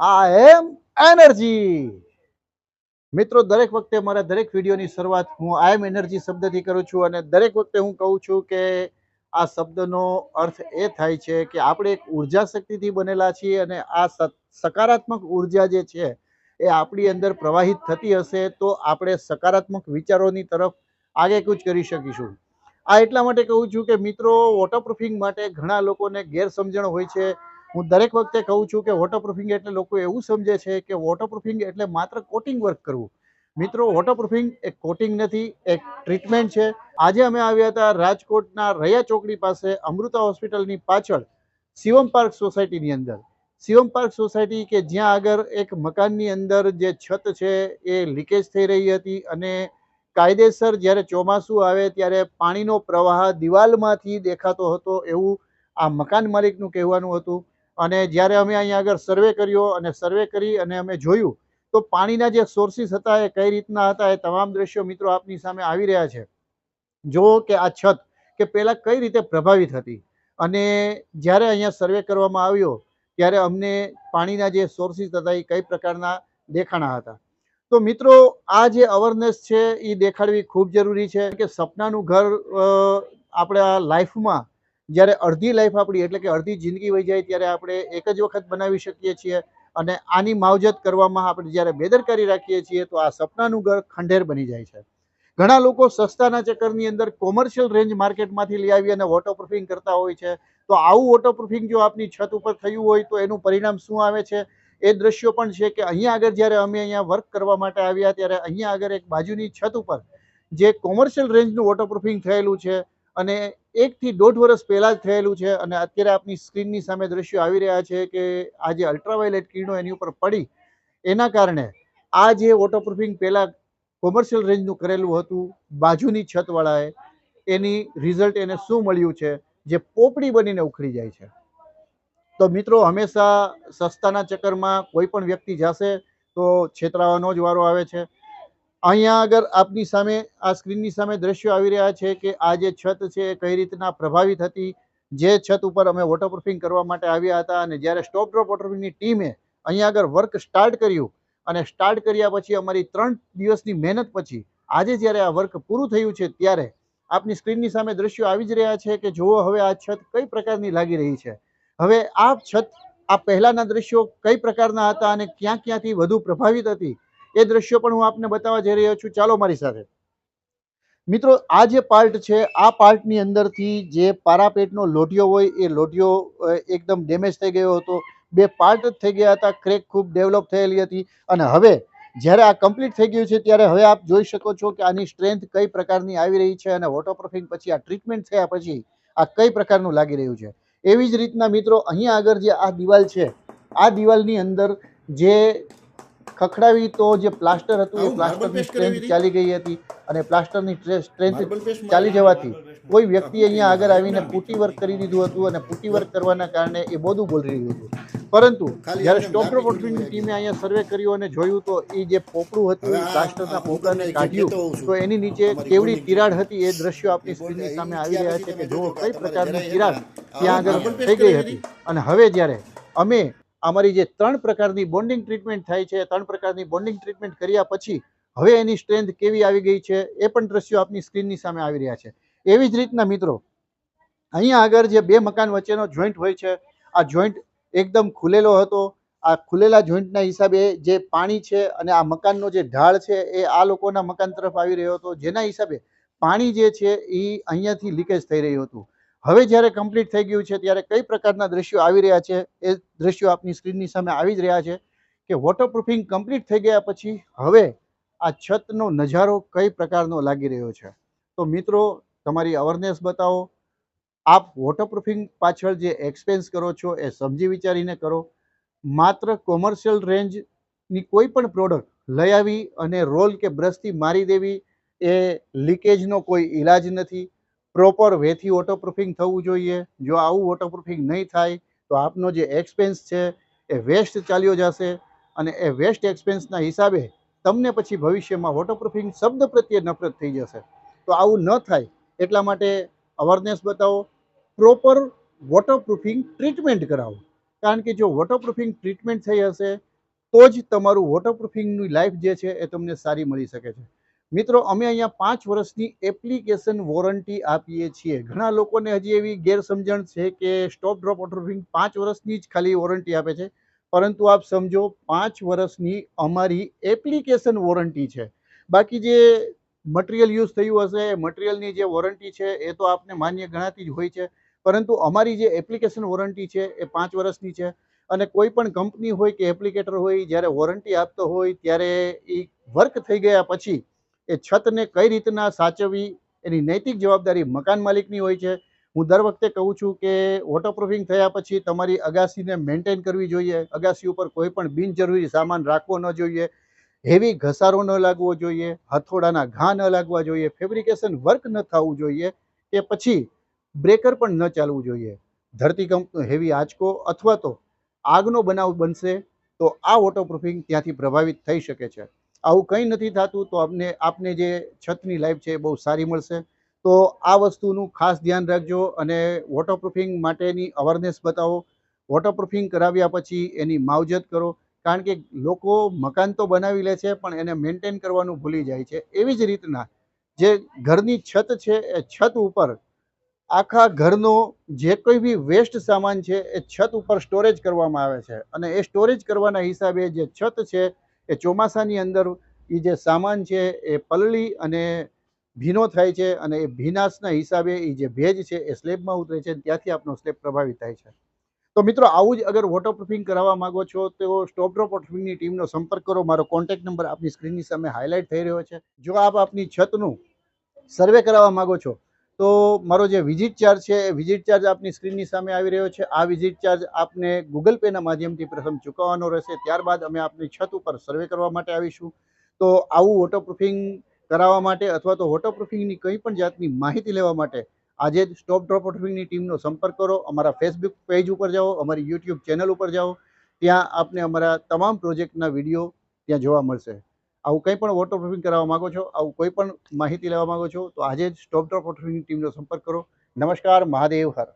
આઈ એમ energy. મિત્રો, દરેક વખતે મારા દરેક વિડીયોની શરૂઆત હું આઈ એમ એનર્જી શબ્દથી કરું છું અને દરેક વખતે હું કહું છું કે આ શબ્દનો અર્થ એ થાય છે કે આપણે એક ઊર્જા શક્તિથી બનેલા છીએ અને આ સકારાત્મક ઊર્જા જે છે એ આપણી અંદર પ્રવાહિત થતી હશે તો આપણે સકારાત્મક વિચારોની તરફ આગેકૂચ કરી શકીશું. આ એટલા માટે કહું છું કે મિત્રો વોટરપ્રૂફિંગ માટે ઘણા લોકોને ગેરસમજણ હોય છે. હું દરેક વખતે કહું છું કે વોટરપ્રૂફિંગ એટલે લોકો એવું સમજે છે કે વોટરપ્રૂફિંગ એટલે માત્ર કોટિંગ વર્ક કરવું. મિત્રો વોટરપ્રૂફિંગ એક કોટિંગ નથી, એક ટ્રીટમેન્ટ છે. આજે અમે આવ્યા હતા રાજકોટના રૈયા ચોકડી પાસે અમૃતા હોસ્પિટલની પાછળ, શિવમ પાર્ક સોસાયટીની અંદર. શિવમ પાર્ક સોસાયટી કે જ્યાં આગળ એક મકાનની અંદર જે છત છે એ લીકેજ થઈ રહી હતી અને કાયદેસર જ્યારે ચોમાસું આવે ત્યારે પાણીનો પ્રવાહ દિવાલમાંથી દેખાતો હતો એવું આ મકાન માલિકનું કહેવાનું હતું. અને જ્યારે અમે અહીંયા આગળ સર્વે કર્યો અને સર્વે કરી અને અમે જોયું, તો પાણીના જે સોર્સિસ હતા એ કઈ રીતના હતા એ તમામ દ્રશ્યો મિત્રો આપની સામે આવી રહ્યા છે. જુઓ કે આ છત કે પહેલાં કઈ રીતે પ્રભાવિત હતી? અને જ્યારે અહીંયા સર્વે કરવામાં આવ્યો, ત્યારે અમને પાણીના જે સોર્સિસ હતા એ કઈ પ્રકારના દેખાણા હતા? તો મિત્રો, આ જે અવેરનેસ છે એ દેખાડવી ખૂબ જરૂરી છે કે સપનાનું ઘર આપણા લાઈફમાં જ્યારે અડધી લાઈફ આપણી, એટલે કે અડધી જિંદગી વહી જાય ત્યારે આપણે એક જ વખત બનાવી શકીએ છીએ અને આની માવજત કરવામાં આપણે જ્યારે બેદરકારી રાખીએ છીએ તો આ સપનાનું ઘર ખંડેર બની જાય છે. ઘણા લોકો સસ્તાના ચક્કરની અંદર કોમર્શિયલ રેન્જ માર્કેટમાંથી લઈ આવી અને વોટરપ્રૂફિંગ કરતા હોય છે. તો આવું વોટરપ્રૂફિંગ જો આપની છત ઉપર થયું હોય તો એનું પરિણામ શું આવે છે? એ દ્રશ્યો પણ છે કે અહીંયા આગળ જ્યારે અમે અહીંયા વર્ક કરવા માટે આવ્યા ત્યારે અહીંયા આગળ એક બાજુની છત ઉપર જે કોમર્શિયલ રેન્જનું વોટરપ્રૂફિંગ થયેલું છે અને એકથી દોઢ વર્ષ પહેલાં જ થયેલું છે અને અત્યારે આપની સ્ક્રીનની સામે દ્રશ્યો આવી રહ્યા છે કે આ જે અલ્ટ્રાવાયોલેટ કિરણો એની ઉપર પડી, એના કારણે આ જે વોટરપ્રૂફિંગ પહેલાં કોમર્શિયલ રેન્જનું કરેલું હતું, બાજુની છતવાળાએ, એની રિઝલ્ટ એને શું મળ્યું છે, જે પોપડી બનીને ઉખડી જાય છે. તો મિત્રો, હંમેશા સસ્તાના ચક્કરમાં કોઈ પણ વ્યક્તિ જશે તો છેતરાવાનો જ વારો આવે છે. અહીંયા આગળ આપની સામે, આ સ્ક્રીનની સામે દ્રશ્યો આવી રહ્યા છે કે આ જે છત છે એ કઈ રીતના પ્રભાવિત હતી? જે છત ઉપર અમે વોટરપ્રૂફિંગ કરવા માટે આવ્યા હતા અને જ્યારે સ્ટોપ ડ્રોપ વોટરપ્રૂફિંગની ટીમે અહીંયા આગળ વર્ક સ્ટાર્ટ કર્યું અને સ્ટાર્ટ કર્યા પછી અમારી ત્રણ દિવસની મહેનત પછી, આજે જ્યારે આ વર્ક પૂરું થયું છે ત્યારે આપની સ્ક્રીનની સામે દ્રશ્યો આવી જ રહ્યા છે કે જુઓ હવે આ છત કઈ પ્રકારની લાગી રહી છે. હવે આ છત, આ પહેલાના દ્રશ્યો કઈ પ્રકારના હતા અને ક્યાં ક્યાંથી વધુ પ્રભાવિત હતી? એ દ્રશ્યો પણ હું આપને બતાવવા જઈ રહ્યો છું. ચાલો મારી સાથે. મિત્રો, આ જે પાર્ટ છે, આ પાર્ટની અંદરથી જે પારાપેટનો લોઢિયો હોય, એ લોઢિયો એકદમ ડેમેજ થઈ ગયો હતો. બે પાર્ટ જ થઈ ગયા હતા. ક્રેક ખૂબ ડેવલપ થયેલી હતી. અને હવે, જ્યારે આ કમ્પ્લીટ થઈ ગયું છે, ત્યારે હવે આપ જોઈ શકો છો કે આની સ્ટ્રેન્થ કઈ પ્રકારની આવી રહી છે અને વોટરપ્રૂફિંગ પછી આ ટ્રીટમેન્ટ થયા પછી આ કઈ પ્રકારનું લાગી રહ્યું છે. એવી જ રીતના મિત્રો, અહીંયા આગળ જે આ દિવાલ છે, આ દિવાલની અંદર જે ખખડાવી તો જે પ્લાસ્ટર હતું એ પ્લાસ્ટરની સ્ટ્રેન્થ ચાલી ગઈ હતી અને પ્લાસ્ટરની સ્ટ્રેન્થ ચાલી જવાથી કોઈ વ્યક્તિ અહીંયા આગળ આવીને પુટી વર્ક કરી દીધું હતું અને પુટી વર્ક કરવાના કારણે એ બધું બોલી રહ્યું હતું. પરંતુ જ્યારે સ્ટોક છોડી ટીમે અહીંયા સર્વે કર્યો અને જોયું તો એ જે પોપડું હતું એ પ્લાસ્ટરના પોપડાને કાઢ્યું. તો એની નીચે કેવડી તિરાડ હતી એ દ્રશ્યો આપની સ્ક્રીનની સામે આવી રહ્યા છે કે જો કઈ પ્રકારની તિરાડ ત્યાં આગળ થઈ ગઈ હતી. અને હવે જ્યારે અમે અમારી જે ત્રણ પ્રકારની બોન્ડિંગ ટ્રીટમેન્ટ થાય છે, ત્રણ પ્રકારની બોન્ડિંગ ટ્રીટમેન્ટ કર્યા પછી હવે એની સ્ટ્રેન્થ કેવી આવી ગઈ છે, એ પણ દ્રશ્યો આપની સ્ક્રીનની સામે આવી રહ્યા છે. એવી જ રીતના મિત્રો, અહીંયા આગળ જે બે મકાન વચ્ચેનો જોઈન્ટ હોય છે, આ જોઈન્ટ એકદમ ખુલેલો હતો, આ ખુલેલા જોઈન્ટના હિસાબે જે પાણી છે અને આ મકાનનો જે ઢાળ છે એ આ લોકોના મકાન તરફ આવી રહ્યો હતો, જેના હિસાબે પાણી જે છે એ અહીંયાથી લીકેજ થઈ રહ્યું હતું. હવે જ્યારે કમ્પ્લીટ થઈ ગયું છે, ત્યારે કઈ પ્રકારના દ્રશ્યો આવી રહ્યા છે? એ દ્રશ્યો આપની સ્ક્રીનની સામે આવી જ રહ્યા છે કે વોટરપ્રૂફિંગ કમ્પ્લીટ થઈ ગયા પછી હવે આ છતનો નજારો કઈ પ્રકારનો લાગી રહ્યો છે? તો મિત્રો, તમારી અવેરનેસ બતાવો. આપ વોટરપ્રૂફિંગ પાછળ જે એક્સપેન્સ કરો છો એ સમજી વિચારીને કરો. માત્ર કોમર્શિયલ રેન્જની કોઈ પણ પ્રોડક્ટ લઈ આવી અને રોલ કે બ્રશથી મારી દેવી એ લીકેજનો કોઈ ઈલાજ નથી. પ્રોપર વેથી વોટરપ્રૂફિંગ થવું જોઈએ. જો આવું વોટરપ્રૂફિંગ નહીં થાય, તો આપનો જે એક્સપેન્સ છે, એ વેસ્ટ ચાલ્યો જશે અને એ વેસ્ટ એક્સપેન્સના હિસાબે તમને પછી ભવિષ્યમાં વોટરપ્રૂફિંગ શબ્દ પ્રત્યે નફરત થઈ જશે. તો આવું ન થાય. એટલા માટે અવેરનેસ બતાવો. પ્રોપર વોટરપ્રૂફિંગ ટ્રીટમેન્ટ કરાવો. કારણ કે જો વોટરપ્રૂફિંગ ટ્રીટમેન્ટ થઈ હશે, તો જ તમારું વોટરપ્રૂફિંગની લાઈફ જે છે, એ તમને સારી મળી શકે છે. મિત્રો, અમે અહીંયા પાંચ વર્ષની એપ્લિકેશન વોરંટી આપીએ છીએ. ઘણા લોકોને હજી એવી ગેરસમજણ છે કે સ્ટોપ ડ્રોપ વોટરપ્રૂફિંગ પાંચ વર્ષની જ ખાલી વોરંટી આપે છે. પરંતુ આપ સમજો, પાંચ વર્ષની અમારી એપ્લિકેશન વોરંટી છે. બાકી જે મટીરિયલ યુઝ થયું હશે એ મટીરિયલની જે વોરંટી છે, એ તો આપને માન્ય ગણાતી જ હોય છે. પરંતુ અમારી જે એપ્લિકેશન વોરંટી છે, એ પાંચ વર્ષની છે. અને કોઈ પણ કંપની હોય કે એપ્લિકેટર હોય, જ્યારે વોરંટી આપતો હોય, ત્યારે એ વર્ક થઈ ગયા પછી એ છતને કઈ રીતના સાચવવી, એની નૈતિક જવાબદારી મકાન માલિકની હોય છે. હું દર વખતે કહું છું કે વોટરપ્રૂફિંગ થયા પછી તમારી અગાસીને મેન્ટેન કરવી જોઈએ. અગાસી ઉપર કોઈ પણ બિનજરૂરી સામાન રાખવો ન જોઈએ. હેવી ઘસારો ન લાગવો જોઈએ. હથોડાના ઘા ન લાગવા જોઈએ. ફેબ્રિકેશન વર્ક ન થવું જોઈએ. કે પછી બ્રેકર પણ ન ચાલવું જોઈએ. ધરતીકંપનો હેવી આંચકો અથવા તો આગનો બનાવ બનશે તો આ વોટરપ્રૂફિંગ ત્યાંથી પ્રભાવિત થઈ શકે છે. આવું કંઈ નથી થતું, તો આપને આપને જે છતની લાઈફ છે એ બહુ સારી મળશે. તો આ વસ્તુનું ખાસ ધ્યાન રાખજો અને વોટરપ્રૂફિંગ માટેની અવેરનેસ બતાવો. વોટરપ્રૂફિંગ કરાવ્યા પછી એની માવજત કરો. કારણ કે લોકો મકાન તો બનાવી લે છે, પણ એને મેન્ટેન કરવાનું ભૂલી જાય છે. એવી જ રીતના જે ઘરની છત છે, એ છત ઉપર આખા ઘરનો જે કોઈ બી વેસ્ટ સામાન છે, એ છત ઉપર સ્ટોરેજ કરવામાં આવે છે. અને એ સ્ટોરેજ કરવાના હિસાબે જે છત છે એ ચોમાસાની અંદર એ જે સામાન છે એ પલળી અને ભીનો થાય છે અને એ ભીનાશના હિસાબે એ જે ભેજ છે એ સ્લેબમાં ઉતરે છે ત્યાંથી આપનો સ્લેબ પ્રભાવિત થાય છે. તો મિત્રો, આવું જ અગર વોટરપ્રૂફિંગ કરાવવા માગો છો, તો સ્ટોપ વોટરપ્રૂફિંગની ટીમનો સંપર્ક કરો. મારો કોન્ટેક્ટ નંબર આપની સ્ક્રીનની સામે હાઇલાઇટ થઈ રહ્યો છે. જો આપ આપની છતનું સર્વે કરાવવા માંગો છો તો મારો જે વિઝિટ ચાર્જ છે, એ વિઝિટ ચાર્જ આપની સ્ક્રીનની સામે આવી રહ્યો છે. આ વિઝિટ ચાર્જ આપને ગૂગલ પેના માધ્યમથી પ્રથમ ચૂકવવાનો રહેશે. ત્યારબાદ અમે આપની છત ઉપર સર્વે કરવા માટે આવીશું. તો આવું વોટરપ્રૂફિંગ કરાવવા માટે અથવા તો વોટરપ્રૂફિંગની કંઈ પણ જાતની માહિતી લેવા માટે આજે જ સ્ટોપ ડ્રોપ વોટરપ્રૂફિંગની ટીમનો સંપર્ક કરો. અમારા ફેસબુક પેજ ઉપર જાઓ, અમારી યુટ્યુબ ચેનલ ઉપર જાઓ. ત્યાં આપને અમારા તમામ પ્રોજેક્ટના વીડિયો ત્યાં જોવા મળશે. આવું કંઈ પણ વોટરપ્રૂફિંગ કરાવવા માગો છો, આવું કોઈ પણ માહિતી લેવા માગો છો, તો આજે જ સ્ટોપ ડ્રોપ વોટરપ્રૂફિંગ ટીમનો સંપર્ક કરો. નમસ્કાર, મહાદેવ હર.